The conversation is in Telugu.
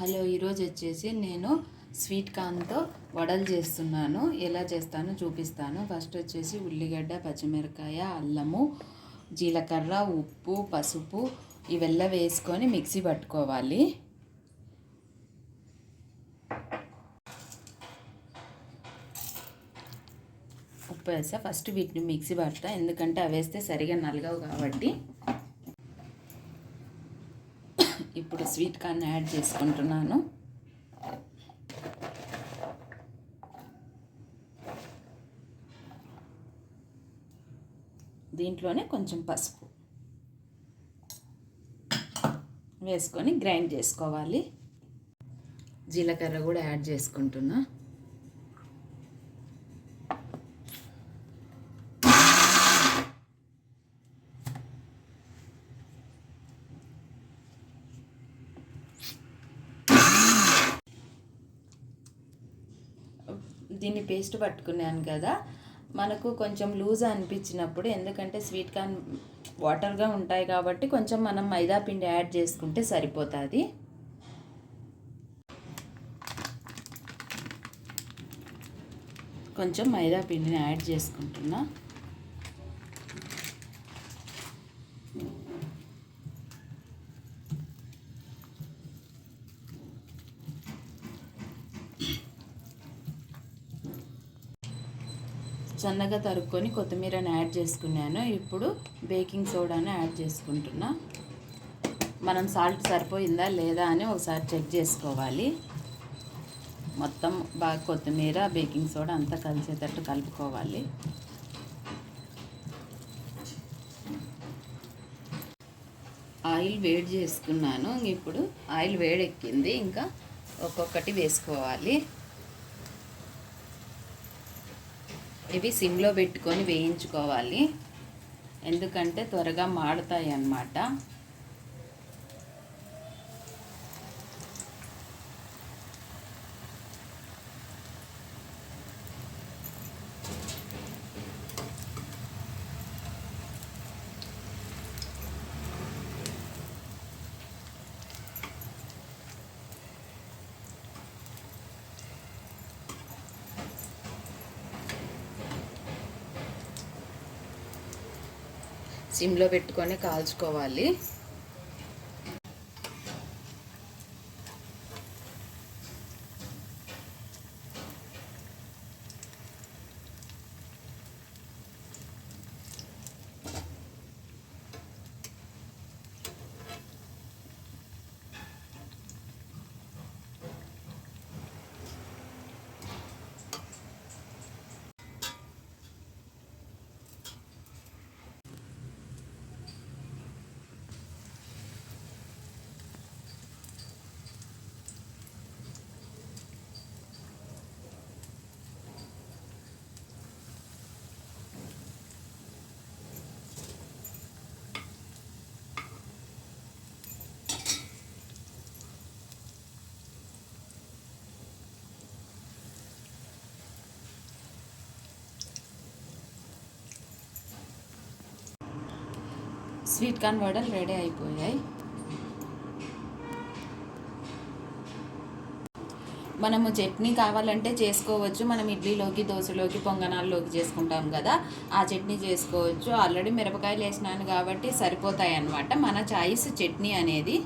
హలో ఈరోజు వచ్చేసి నేను స్వీట్ కార్న్తో వడలు చేస్తున్నాను. ఎలా చేస్తానో చూపిస్తాను. ఫస్ట్ వచ్చేసి ఉల్లిగడ్డ పచ్చిమిరకాయ అల్లము జీలకర్ర ఉప్పు పసుపు ఇవెల్లా వేసుకొని మిక్సీ పట్టుకోవాలి. ఉప్పు వేసా. ఫస్ట్ వీటిని మిక్సీ పడతా. ఎందుకంటే అవి వేస్తే సరిగా నలగవు కాబట్టి. ఇప్పుడు స్వీట్ కార్న్ యాడ్ చేసుకుంటున్నాను. దీంట్లోనే కొంచెం పసుపు వేసుకొని గ్రైండ్ చేసుకోవాలి. జీలకర్ర కూడా యాడ్ చేసుకుంటున్నా. దీన్ని పేస్ట్ పట్టుకున్నాను కదా మనకు కొంచెం లూజ్ అనిపించినప్పుడు ఎందుకంటే స్వీట్ కార్న్ వాటర్గా ఉంటాయి కాబట్టి కొంచెం మనం మైదా పిండి యాడ్ చేసుకుంటే సరిపోతుంది. కొంచెం మైదా పిండిని యాడ్ చేసుకుంటున్నా. సన్నగా తరుక్కొని కొత్తిమీరని యాడ్ చేసుకున్నాను. ఇప్పుడు బేకింగ్ సోడాని యాడ్ చేసుకుంటున్నా. మనం సాల్ట్ సరిపోయిందా లేదా అని ఒకసారి చెక్ చేసుకోవాలి. మొత్తం బాగా కొత్తిమీర బేకింగ్ సోడా అంతా కలిసేటట్టు కలుపుకోవాలి. ఆయిల్ వేడి చేసుకున్నాను. ఇప్పుడు ఆయిల్ వేడెక్కింది. ఇంకా ఒక్కొక్కటి వేసుకోవాలి. ఇవి సిమ్లో పెట్టుకొని వేయించుకోవాలి. ఎందుకంటే త్వరగా మాడతాయి అన్నమాట సిమ్లో పెట్టుకొని కాల్చుకోవాలి. స్వీట్ కార్న్ వడలు రెడీ అయిపోయాయి. మనము చట్నీ కావాలంటే చేసుకోవచ్చు. మనం ఇడ్లీలోకి దోశలోకి పొంగనాల్లోకి చేసుకుంటాం కదా. ఆ చట్నీ చేసుకోవచ్చు. ఆల్రెడీ మిరపకాయలు వేసినాను కాబట్టి సరిపోతాయి అన్నమాట మన చాయిస్ చట్నీ అనేది.